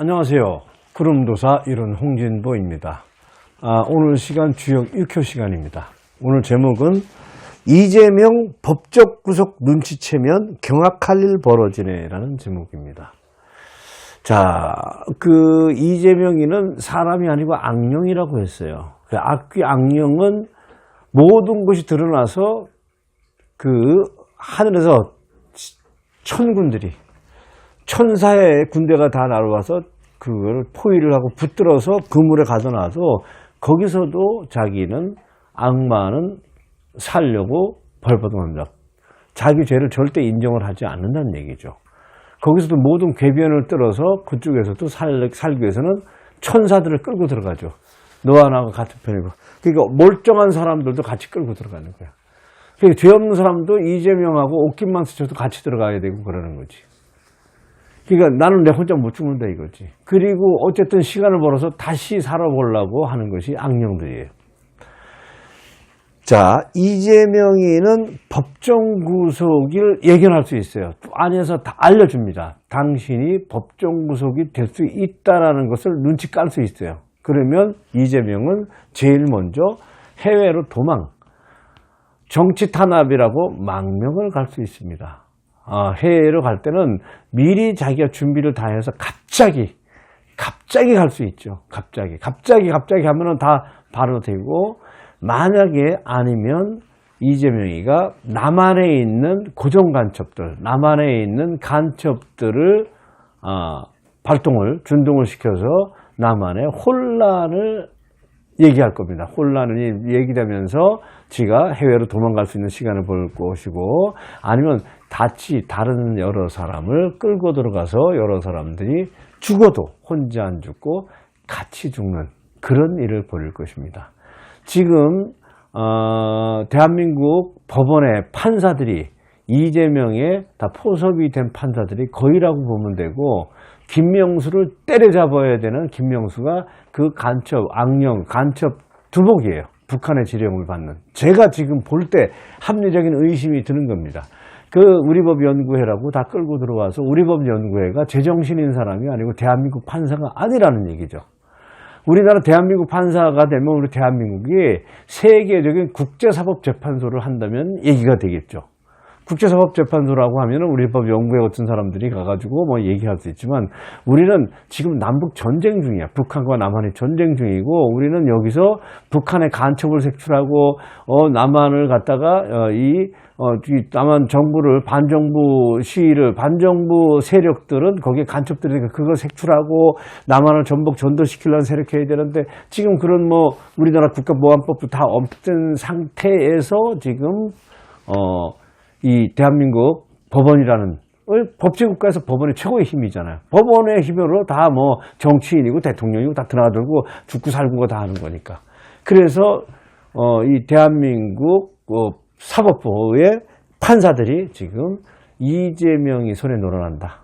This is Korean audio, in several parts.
안녕하세요. 구름도사 이론 홍진보입니다. 아, 오늘 시간 주역 6호 시간입니다. 오늘 제목은 이재명 법적 구속 눈치채면 경악할 일 벌어지네라는 제목입니다. 자, 그 이재명이는 사람이 아니고 악령이라고 했어요. 그 악귀 악령은 모든 것이 드러나서 그 하늘에서 천군들이 천사의 군대가 다 날아와서 그걸 포위를 하고 붙들어서 그물에 가둬놔서 거기서도 자기는 악마는 살려고 벌받아갑니다. 자기 죄를 절대 인정을 하지 않는다는 얘기죠. 거기서도 모든 궤변을 떨어서 그쪽에서도 살, 살기 위해서는 천사들을 끌고 들어가죠. 너와 나가 같은 편이고. 그러니까 멀쩡한 사람들도 같이 끌고 들어가는 거야. 그러니까 죄 없는 사람도 이재명하고 옷깃만 스쳐도 같이 들어가야 되고 그러는 거지. 그러니까 나는 내 혼자 못 죽는다 이거지. 그리고 어쨌든 시간을 벌어서 다시 살아보려고 하는 것이 악령들이에요. 자, 이재명이는 법정 구속을 예견할 수 있어요. 안에서 다 알려줍니다. 당신이 법정 구속이 될 수 있다라는 것을 눈치 깔 수 있어요. 그러면 이재명은 제일 먼저 해외로 도망, 정치 탄압이라고 망명을 갈 수 있습니다. 아, 해외로 갈 때는 미리 자기가 준비를 다 해서 갑자기, 갑자기 갈 수 있죠. 갑자기. 갑자기, 갑자기 하면은 다 바로 되고, 만약에 아니면 이재명이가 남한에 있는 고정 간첩들, 남한에 있는 간첩들을, 아, 발동을, 준동을 시켜서 남한에 혼란을 얘기할 겁니다. 혼란이 얘기되면서 지가 해외로 도망갈 수 있는 시간을 벌 것이고 아니면 같이 다른 여러 사람을 끌고 들어가서 여러 사람들이 죽어도 혼자 안 죽고 같이 죽는 그런 일을 벌일 것입니다. 지금 어, 대한민국 법원의 판사들이 이재명에 다 포섭이 된 판사들이 거의라고 보면 되고 김명수를 때려잡아야 되는 김명수가 그 간첩, 악령, 간첩 두목이에요. 북한의 지령을 받는. 제가 지금 볼 때 합리적인 의심이 드는 겁니다. 그 우리법 연구회라고 다 끌고 들어와서 우리법 연구회가 제정신인 사람이 아니고 대한민국 판사가 아니라는 얘기죠. 우리나라 대한민국 판사가 되면 우리 대한민국이 세계적인 국제사법재판소를 한다면 얘기가 되겠죠. 국제사법재판소라고 하면 우리 법 연구회 같은 사람들이 가가지고 뭐 얘기할 수 있지만 우리는 지금 남북 전쟁 중이야. 북한과 남한이 전쟁 중이고 우리는 여기서 북한의 간첩을 색출하고 어 남한을 갖다가 어, 이 어, 이 남한 정부를 반정부 시위를 반정부 세력들은 거기에 간첩들이 그걸 색출하고 남한을 전복 전도시키려는 세력해야 되는데 지금 그런 뭐 우리나라 국가보안법도 다 없던 상태에서 지금 어 이 대한민국 법원이라는 법제국가에서 법원이 최고의 힘이잖아요. 법원의 힘으로 다 뭐 정치인이고 대통령이고 다 드나들고 죽고 살고가 다 하는 거니까. 그래서 어, 이 대한민국 어, 사법부의 판사들이 지금 이재명이 손에 놀아난다.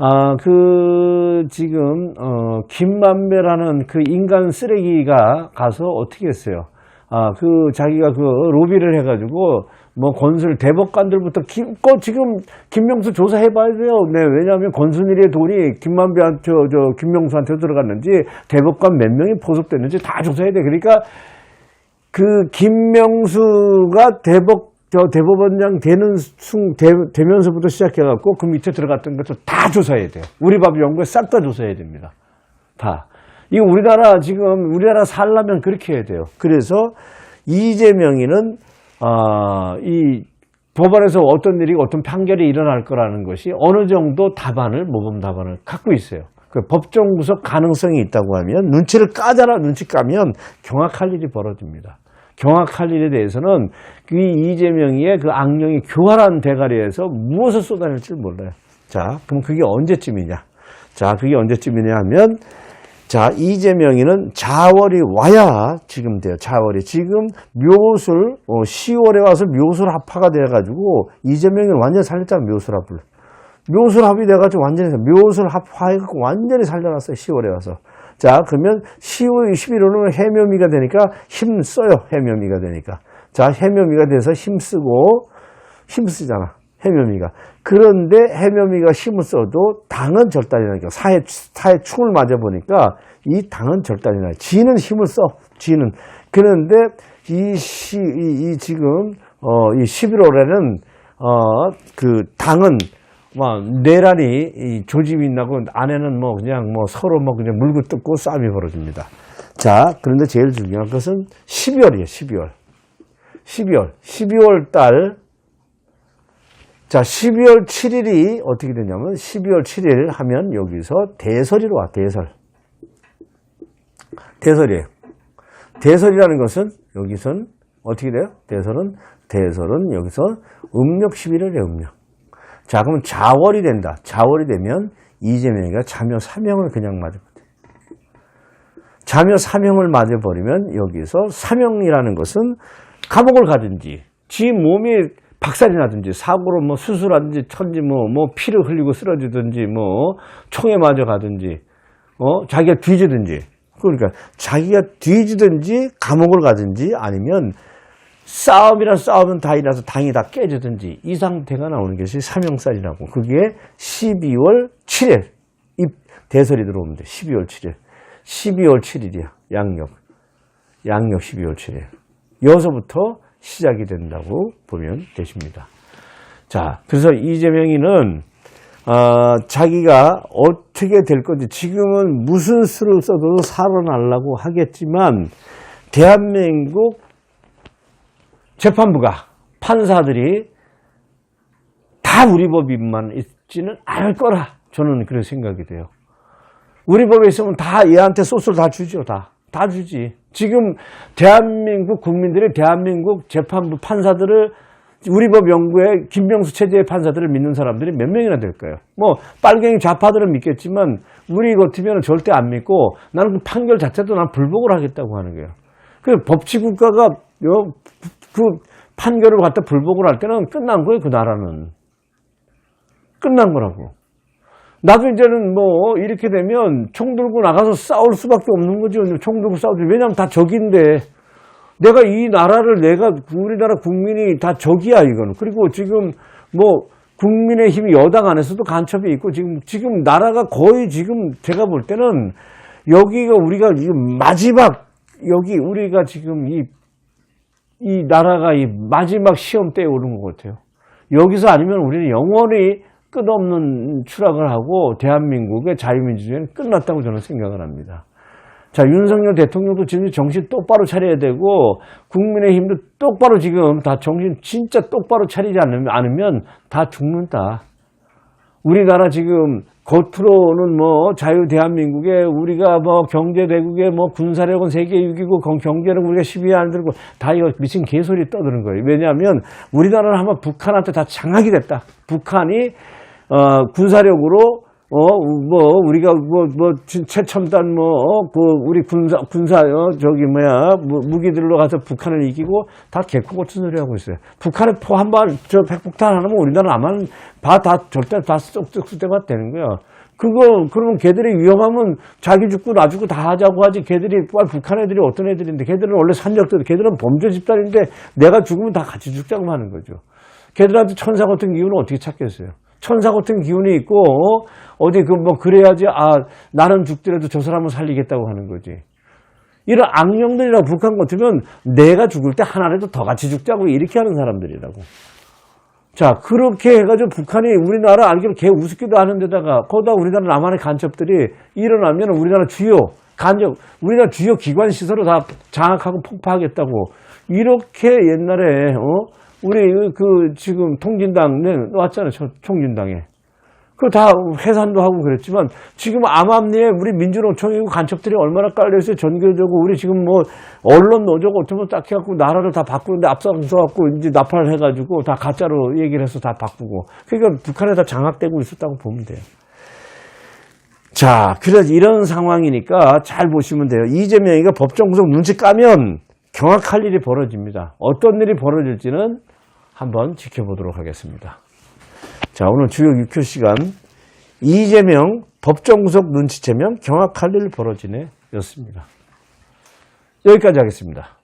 아, 그, 지금, 어, 김만배라는 그 인간 쓰레기가 가서 어떻게 했어요? 아, 그, 자기가 그, 로비를 해가지고, 뭐, 건설 대법관들부터, 김, 거 지금, 김명수 조사해봐야 돼요. 네, 왜냐하면 권순일의 돈이 김만배한테, 저, 저, 김명수한테 들어갔는지, 대법관 몇 명이 포섭됐는지 다 조사해야 돼. 그러니까, 그, 김명수가 대법, 저 대법원장 되는 순, 되, 되면서부터 시작해갖고 그 밑에 들어갔던 것도 다 조사해야 돼요. 우리 밥 연구에 싹 다 조사해야 됩니다. 다. 이거 우리나라 지금 우리나라 살려면 그렇게 해야 돼요. 그래서 이재명이는 아, 이 법원에서 어떤 일이 어떤 판결이 일어날 거라는 것이 어느 정도 답안을 모범 답안을 갖고 있어요. 그 법정 구속 가능성이 있다고 하면 눈치를 까잖아 눈치 까면 경악할 일이 벌어집니다. 경악할 일에 대해서는 이 이재명이의 그 악령이 교활한 대가리에서 무엇을 쏟아낼지 몰라요. 자, 그럼 그게 언제쯤이냐? 자, 그게 언제쯤이냐 하면 자, 이재명이는 자월이 와야 지금 돼요. 자월이. 지금 묘술, 어, 10월에 와서 묘술 합화가 돼가지고 이재명이 완전히 살렸잖아, 묘술 합을. 묘술 합이 돼가지고 완전히, 묘술 합화해갖고 완전히 살려놨어요, 10월에 와서. 자, 그러면 10월, 11월은 해묘미가 되니까 힘써요, 해묘미가 되니까. 자, 해묘미가 돼서 힘쓰고, 힘쓰잖아. 해묘미가. 그런데 해묘미가 힘을 써도 당은 절단이라니까. 사회, 사회 충을 맞아보니까 이 당은 절단이라. 지는 힘을 써. 지는. 그런데 이 시, 이, 이 지금, 어, 이 11월에는, 어, 그 당은 막 내란이 이 조짐이 나고 안에는 뭐 그냥 뭐 서로 뭐 그냥 물고 뜯고 싸움이 벌어집니다. 자, 그런데 제일 중요한 것은 12월이에요, 12월. 12월. 12월 달. 자, 12월 7일이 어떻게 되냐면 12월 7일 하면 여기서 대설이로 와, 대설. 대설이에요. 대설이라는 것은 여기선 어떻게 돼요? 대설은 대설은 여기서 음력 11월에 음력. 자, 그러면 자월이 된다. 자월이 되면 이재명이가 자묘 사명을 그냥 맞아버려. 자묘 사명을 맞아버리면 여기서 사명이라는 것은 감옥을 가든지 지 몸이 박살이 나든지 사고로 뭐 수술하든지 천지 뭐, 뭐 피를 흘리고 쓰러지든지 뭐 총에 맞아 가든지 어 자기가 뒤지든지 그러니까 자기가 뒤지든지 감옥을 가든지 아니면 싸움이란 싸움은 다 일어나서 당이 다 깨지든지 이 상태가 나오는 것이 사명살이라고. 그게 12월 7일. 이 대설이 들어오면 돼. 12월 7일. 12월 7일이야. 양력. 양력 12월 7일. 여기서부터 시작이 된다고 보면 되십니다. 자 그래서 이재명이는 어, 자기가 어떻게 될 건지 지금은 무슨 수를 써도 살아나려고 하겠지만 대한민국 재판부가 판사들이 다 우리 법인만 있지는 않을 거라 저는 그런 생각이 돼요. 우리 법에 있으면 다 얘한테 소스를 다 주죠. 다. 다 주지. 지금 대한민국 국민들이 대한민국 재판부 판사들을 우리 법 연구에 김병수 체제의 판사들을 믿는 사람들이 몇 명이나 될까요? 뭐 빨갱이 좌파들은 믿겠지만 우리 같으면 절대 안 믿고 나는 그 판결 자체도 난 불복을 하겠다고 하는 거예요. 그 법치 국가가 요- 그 판결을 갖다 불복을 할 때는 끝난 거예요. 그 나라는 끝난 거라고. 나도 이제는 뭐 이렇게 되면 총 들고 나가서 싸울 수밖에 없는 거죠. 총 들고 싸우지. 왜냐하면 다 적인데 내가 이 나라를 내가 우리나라 국민이 다 적이야 이거는. 그리고 지금 뭐 국민의힘 여당 안에서도 간첩이 있고 지금 지금 나라가 거의 지금 제가 볼 때는 여기가 우리가 지금 마지막 여기 우리가 지금 이 이 나라가 이 마지막 시험대에 오른 것 같아요. 여기서 아니면 우리는 영원히 끝없는 추락을 하고 대한민국의 자유민주주의는 끝났다고 저는 생각을 합니다. 자, 윤석열 대통령도 지금 정신 똑바로 차려야 되고, 국민의힘도 똑바로 지금 다 정신 진짜 똑바로 차리지 않으면 다 죽는다. 우리나라 지금 겉으로는 뭐 자유 대한민국에 우리가 뭐 경제 대국에 뭐 군사력은 세계 6위고 경제력 우리가 10위 안 들고 다 이거 미친 개소리 떠드는 거예요. 왜냐하면 우리나라는 한번 북한한테 다 장악이 됐다. 북한이 어 군사력으로 어 뭐 우리가 뭐 뭐 최첨단 뭐 그 우리 군사 군사 어 저기 뭐야 무- 무기들로 가서 북한을 이기고 다 개코 같은 소리 하고 있어요. 북한에 포 한 발 저 핵폭탄 하나면 우리나라 아마 다 다 절대 다 쏙쏙 되는 거야. 그거 그러면 걔들이 위험하면 자기 죽고 나 죽고 다 하자고 하지. 걔들이 북한 애들이 어떤 애들인데 걔들은 원래 산적들 걔들은 범죄 집단인데 내가 죽으면 다 같이 죽자고 하는 거죠. 걔들한테 천사 같은 기운은 어떻게 찾겠어요? 천사 같은 기운이 있고 어? 어디 그 뭐 그래야지 아 나는 죽더라도 저 사람은 살리겠다고 하는 거지. 이런 악령들이라고 북한 같으면 내가 죽을 때 하나라도 더 같이 죽자고 이렇게 하는 사람들이라고. 자 그렇게 해가지고 북한이 우리나라 알기로 개 우습기도 하는 데다가 거기다 우리나라 남한의 간첩들이 일어나면 우리나라 주요 간접 우리나라 주요 기관 시설을 다 장악하고 폭파하겠다고 이렇게 옛날에 어 우리 그 지금 통진당 네, 왔잖아요 저- 통진당에 그다 해산도 하고 그랬지만 지금 암암리에 우리 민주노총이고 간첩들이 얼마나 깔려있어요. 전교적으로 우리 지금 뭐 언론 노조가 어쩌면 딱 해갖고 나라를 다 바꾸는데 앞서갖고 이제 나팔을 해가지고 다 가짜로 얘기를 해서 다 바꾸고 그러니까 북한에 다 장악되고 있었다고 보면 돼요. 자, 그래서 이런 상황이니까 잘 보시면 돼요. 이재명이가 법정 구속 눈치 까면 경악할 일이 벌어집니다. 어떤 일이 벌어질지는 한번 지켜보도록 하겠습니다. 자, 오늘 주요 6교 시간 이재명 법정구속 눈치채면 경악할 일 벌어지네 였습니다. 여기까지 하겠습니다.